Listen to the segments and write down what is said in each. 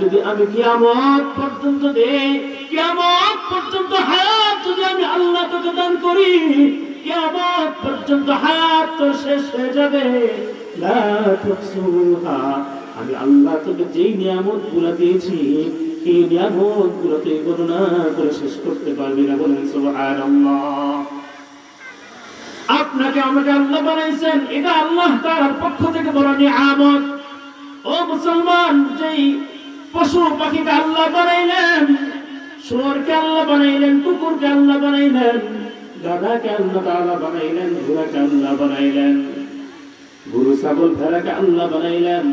যদি আমি কিয়ামত পর্যন্ত দেই, কিয়ামত পর্যন্ত হায়াত যদি আমি আল্লাহ তোকে দান করি, কিয়ামত পর্যন্ত হায়াত তোর শেষ হয়ে যাবে। আমি আল্লাহ তোকে যেই নিয়ামতগুলা দিয়েছি, এই নিয়ামতগুলো গণনা করে শেষ করতে পারবি না বলেন, সুবহানাল্লাহ। আপনাকে আমাকে আল্লাহ বানাইছেন, এটা আল্লাহ তার পক্ষ থেকে বড় নিয়ামত। ও মুসলমান, যেই পশু পাখিকে আল্লাহ বানাইলেন, শুয়োরকে আল্লাহ বানাইলেন, কুকুরকে আল্লাহ বানাইলেন, গাধাকে আল্লাহ তাআলা বানাইলেন, ঘোড়াকে আল্লাহ বানাইলেন, গরু, ছাগল, ভেড়াকে আল্লাহ বানাইলেন,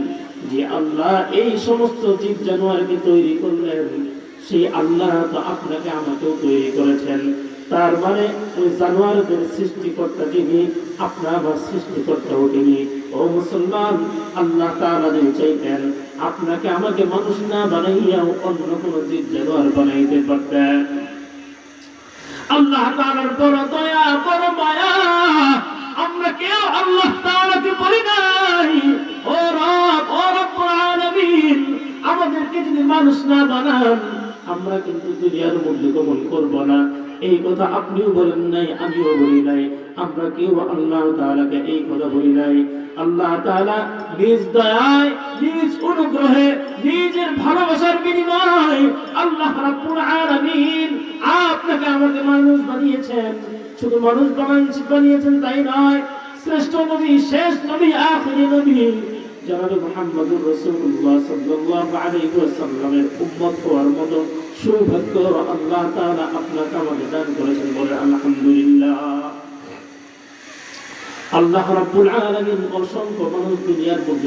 যে আল্লাহ এই সমস্ত জীব জানোয়ারকে তৈরি করলেন, সেই আল্লাহ তো আপনাকে আমাকেও তৈরি করেছেন। তার মানে ওই জানোয়ারদের সৃষ্টিকর্তা যিনি, আপনার আমার সৃষ্টিকর্তাও তিনি ও মুসলমান, আল্লাহ তাআলা যদি চাইতেন, আপনাকে আমাকে মানুষ না বানাইয়াও অন্য কোনো জীব জানোয়ার বানাইতে পারতেন। আল্লাহ তাআলার বড় দয়া, বড় মায়া, আমরা কেউ আল্লাহ তাআলাকে বলি নাই। ও রব, ও আলামিন, আমাদেরকে যদি মানুষ না বানান আমরা কিন্তু দুনিয়ার মধ্যে গমন করব না। এই কথা আপনিও বলেন নাই, আমিও বলি নাই। আমরা কেউ আল্লাহ তাআলাকে এই কথা বলি নাই। আল্লাহ তাআলা নিজ দয়ায়, নিজ অনুগ্রহে, নিজের ভালোবাসার বিনিময় আল্লাহ আপনাকে আমাকে মানুষ বানিয়েছেন। শুধু মানুষ বানিয়েছেন তাই নয়, শ্রেষ্ঠ নবী, শেষ নবী, আখিরি নবী। করেছেন মানুষ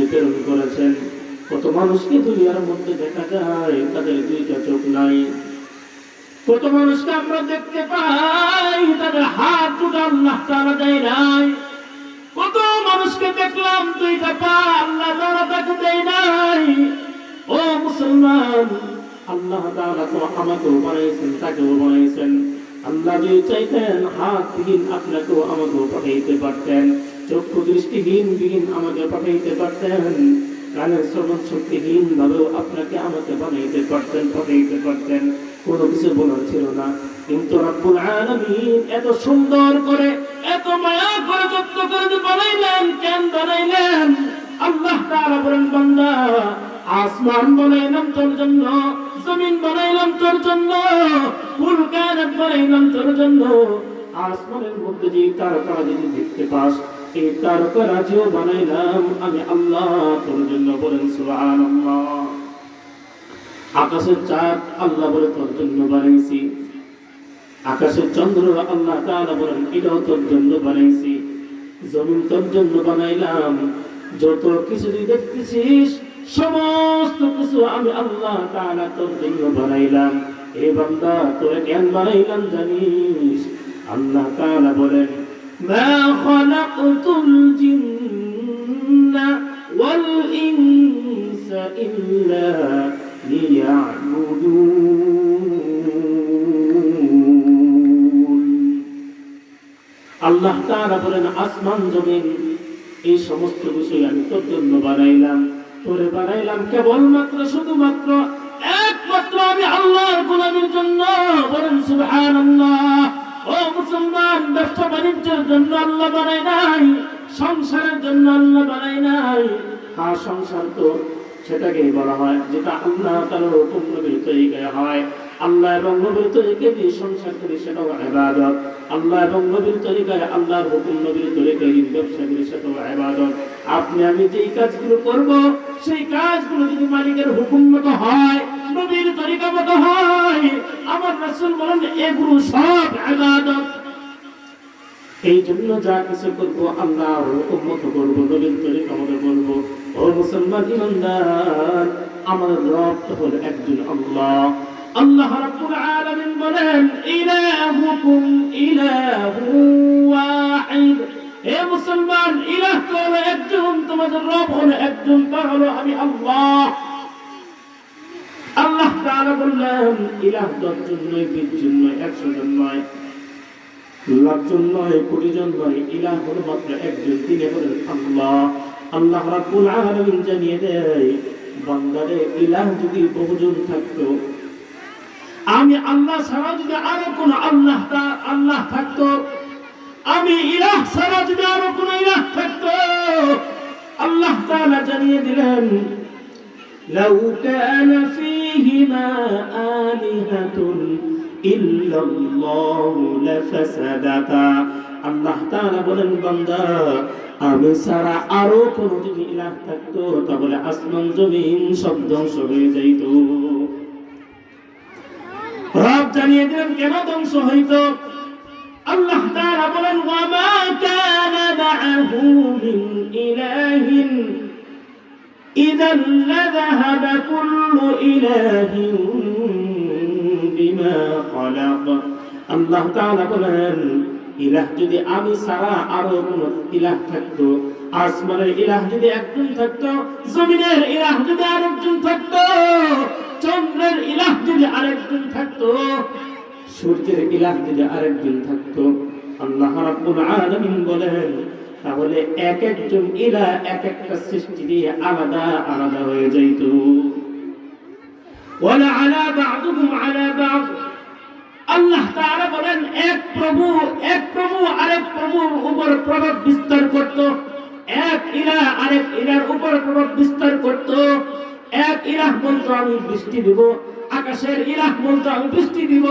প্রেরণ করেছেন। কত মানুষকে দুনিয়ার মধ্যে দেখা যায়, তাদের দুইটা চোখ নাই। কত মানুষকে আমরা দেখতে পাই, তাদের হাত আল্লাহ তাআলা দেয় নাই। কত মানুষকে দেখলাম পা আল্লাহ তাকে দেয় নাই। ও মুসলমান, আল্লাহ তাআলা তো আমাকেও বানাইছেন তাকেও বানাইছেন আল্লাহ চাইতেন, হাত বিহীন আপনাকেও আমাকেও পাঠাইতে পারতেন, চক্ষু দৃষ্টিহীন বিহীন আমাকে পাঠাইতে পারতেন কানের শ্রবণ শক্তিহীন ভাবেও আপনাকে আমাকে বানাইতে পারতেন, পাঠাইতে পারতেন। কোনো কিছু বলার ছিল না। কিন্তু রব্বুল আলামিন এত সুন্দর করে এত করে বানাইলেন, কেন বানাইলেন? আল্লাহ বলেন, বান্দা, আসমান বানাইলাম তোর জন্য, জমিন বানাইলাম তোর জন্য ফুল কায়নাত বানাইলাম তোর জন্য। আসমানের মধ্যে যে তারকা যদি দেখতে পাস এই তারকা রাজিও বানাইলাম আমি আল্লাহ তোর জন্য বলেন আকাশের চাঁদ আল্লাহ বলে তোর জন্য বানাইছি। আকাশের চন্দ্র আল্লাহ বলেন, এটাও তোর জন্য বানাইছি। জমিন তোর জন্য বানাইলাম। যত কিছু দেখতেছিস, সমস্ত কিছু আমি আল্লাহ তাআলা তোর জন্য বানাইলাম। এ বান্দা, তোরে কেন বানাইলাম জানিস? আল্লাহ তাআলা বলেন, মা খালাকতুল জিন্না ওয়াল ইনসা ইল্লা লিয়াবুদুন। আল্লাহ তারা বলেন, আসমান, জমিন, এই সমস্ত বিষয় আমি তোর জন্য বানাইলাম। তোরে বানাইলাম কেবলমাত্র, শুধুমাত্র একমাত্র আমি আল্লাহর গোলামের জন্য। বলেন, সুবহানাল্লাহ। ও মুসলমান, ব্যবসা বাণিজ্যের জন্য আল্লাহ বানাই নাই, সংসারের জন্য আল্লাহ বানাই নাই। হ্যাঁ সংসার তো সেটাকে বলা হয়, যেটা আল্লাহ তাআলার হুকুম নবীর তরিকায় হয়। আল্লাহ এবং নবীর তরিকায় যে সংসার করি, সেটাও ইবাদত। আল্লাহ এবং নবীর তরিকায় আল্লাহর হুকুম নবীর তরিকায় ব্যবসা করি, সেটাও ইবাদত। আপনি, আমি যেই কাজগুলো করব, সেই কাজগুলো যদি মালিকের হুকুম মতো হয়, নবীর তরিকা মতো হয়, আমার রাসূল বলেন, এগুলো সব ইবাদত। এই জন্য যা কিছু করব আল্লাহ হুকুম মতো করব, নবীর তরিকা মতো করব। আল্লাহ। আল্লাহ রাব্বুল জন একশো জন নয়, লাখজন নয়, কোটিজন নয়, ইলাহ হলো মাত্র একজন, তিনি হলেন আল্লাহ। আল্লাহ রাব্বুল আলামিন জানিয়ে দেয় বান্দারে ইলাহ যদি বহুজন থাকতো আমি আল্লাহ ছাড়া যদি আরো কোন আল্লাহ তা- আল্লাহ থাকতো আমি ইলাহ ছাড়া যদি আরো কোন ইলাহ থাকতো আল্লাহ তাআলা জানিয়ে দিলেন لو كان فيهما آلهة إلا الله لفسدتا আল্লাহ তাআলা বলেন বান্দা আমি ছাড়া আরো কোন যদি ইলাহ থাকতো তাহলে আসমান জমিন সব ধ্বংস হয়ে যাইত রব জানিয়ে দিলেন কেন ধ্বংস হইত আল্লাহ তাআলা বলেন ওয়ামা কানা মাআহু মিন ইলাহিন إذا لذهب كل إله بما خلق আল্লাহ তাআলা বলেন ইলাহ যদি আমি আরও কোন ইলাহ থাকতো, আসমানের ইলাহ যদি একজন থাকতো, জমিনের ইলাহ যদি আরেকজন থাকতো, চন্দ্রের ইলাহ যদি আরেকজন থাকতো, সূর্যের ইলাহ যদি আরেকজন থাকতো, আল্লাহ রাব্বুল আলামিন বলেন, তাহলে এক একজন ইলা এক একটা সৃষ্টি দিয়ে আলাদা আলাদা হয়ে যাইত। ওয়ালা আলা বা'দুহুম আলা আল্লাহ তারা বলেন, এক প্রভু এক প্রভু, আরেক প্রভুর উপর প্রভাব বিস্তার করত। এক ইলা আরেক ইলার উপর প্রভাব বিস্তার করত। এক ইলাহ বলতো আমি বৃষ্টি দিব, আকাশের ইলাহ বলতো আমি বৃষ্টি দিব,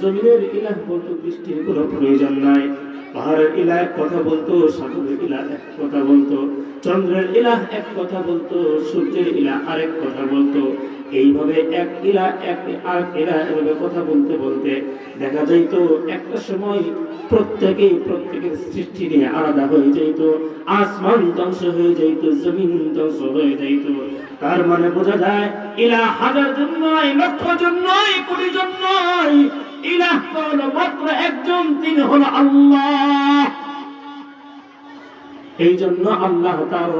জমিনের ইলাহ বলতো বৃষ্টির কোনো প্রয়োজন নাই। পাহাড়ের ইলাহ এক কথা বলতো, সাগরের ইলাহ এক কথা বলতো, চন্দ্রের ইলাহ এক কথা বলতো, সূর্যের ইলাহ আরেক কথা বলতো। এইভাবে এক ইলা এক আর এরা এভাবে কথা বলতে বলতে দেখা যাইতো, একটা সময় প্রত্যেকেই প্রত্যেকের সৃষ্টি নিয়ে আলাদা হয়ে যাইত, আসমান ধ্বংস হয়ে যাইত, জমিন ধ্বংস হয়ে যাইত। তার মানে বোঝা যায় ইলা হাজার জন নয়, লক্ষ জন নয়, কোটি জন নয় ইলাহ তো হলো মাত্র একজন তিনি হলো আল্লাহ। এই জন্য আল্লাহ তার